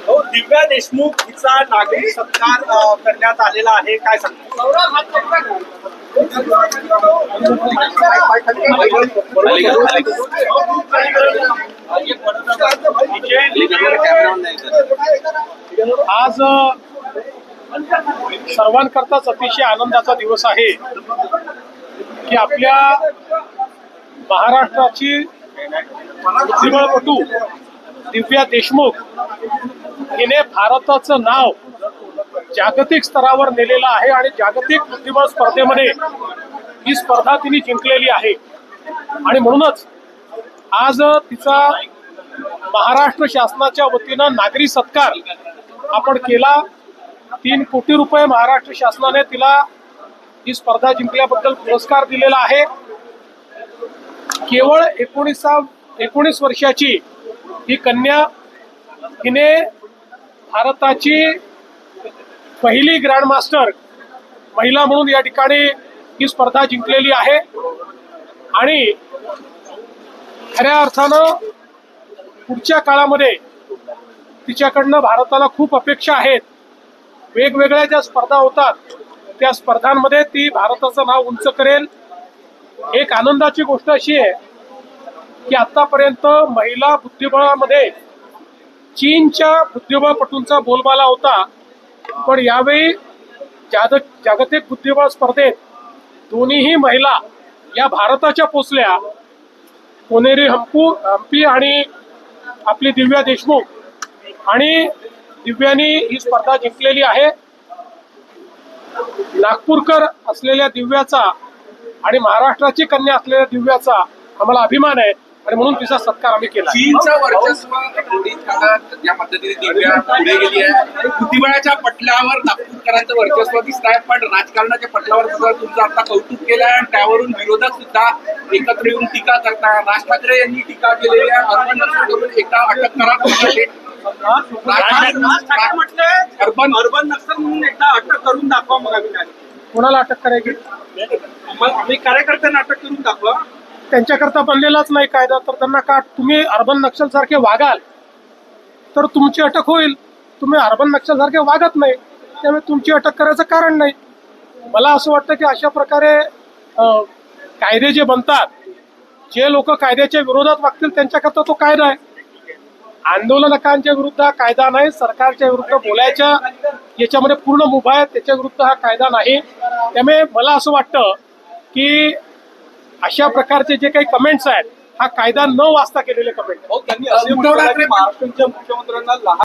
हो दिव्या देशमुख हिचा नागरिक सत्कार करण्यात आलेला आहे. काय आज सर्वांकरताच अतिशय आनंदाचा दिवस आहे की आपल्या महाराष्ट्राची बुद्धिबळपटू दिव्या देशमुख हिने भारताचं नाव जागतिक स्तरावर नेलेलं आहे आणि जागतिक बुद्धिबळ स्पर्धेमध्ये ही स्पर्धा तिने जिंकलेली आहे. आणि म्हणूनच आज तिचा महाराष्ट्र शासनाच्या वतीनं नागरी सत्कार आपण केला. तीन कोटी रुपये महाराष्ट्र शासनाने तिला ही स्पर्धा जिंकल्याबद्दल पुरस्कार दिलेला आहे. केवळ एकोणीसा एकोणीस वर्षाची ही कन्या हिने भारताची पहिली ग्रँडमास्टर महिला म्हणून या ठिकाणी ही स्पर्धा जिंकलेली आहे. आणि खऱ्या अर्थानं पुढच्या काळामध्ये तिच्याकडनं भारताला खूप अपेक्षा आहेत. वेगवेगळ्या ज्या स्पर्धा होतात त्या स्पर्धांमध्ये ती भारताचं नाव उंच करेल. एक आनंदाची गोष्ट अशी आहे की आतापर्यंत महिला बुद्धिबळामध्ये चीनच्या बुद्धिबळपटूंचा बोलबाला होता. पण यावेळी जाग जागतिक बुद्धिबळ स्पर्धेत दोन्हीही महिला या भारताच्या पोचल्या. कोनेरी हंपू हंपी आणि आपली दिव्या देशमुख आणि दिव्यानी ही स्पर्धा जिंकलेली आहे. नागपूरकर असलेल्या दिव्याचा आणि महाराष्ट्राची कन्या असलेल्या दिव्याचा आम्हाला अभिमान आहे. आणि म्हणून तिचा सत्कार आम्ही केला. चीनचं वर्चस्व काळात ज्या पद्धतीने दिव्या पुढे गेली आहे. बुद्धिबळाच्या पटलावर नागपूरकरांचं वर्चस्व दिसत आहे पण राजकारणाच्या पटलावर सुद्धा तुमचं आता कौतुक केलं आहे आणि त्यावरून विरोधक सुद्धा एकत्र येऊन टीका करताय. राज ठाकरे यांनी टीका केलेली आहे. अर्बन नक्षलकडून एकदा अटक करा. म्हटले अर्बन अर्बन नक्सल म्हणून एकदा अटक करून दाखवा मग आम्ही काय. कोणाला अटक करायची? मग आम्ही कार्यकर्त्यांना अटक करून दाखवा. त्यांच्याकरता बनलेलाच नाही कायदा तर त्यांना का तुम्ही अर्बन नक्षल सारखे वागाल? तर तुमची अटक होईल. तुम्ही अर्बन नक्षल सारखे वागत नाही. त्यामुळे तुमची अटक करायचं कारण नाही. मला असं वाटतं की अशा प्रकारे कायदे जे बनतात जे लोक कायद्याच्या विरोधात वागतील त्यांच्याकरता तो कायदा आहे. आंदोलनकांच्या विरुद्ध हा कायदा नाही सरकारच्या विरुद्ध बोलायच्या याच्यामध्ये पूर्ण मुभा आहे त्याच्या विरुद्ध हा कायदा नाही. त्यामुळे मला असं वाटतं की अशा प्रकारचे जे काही कमेंट्स आहेत हा कायदा न वाचता केलेले कमेंट त्यांनी असे उद्धव ठाकरे महाराष्ट्राच्या मुख्यमंत्र्यांना लहान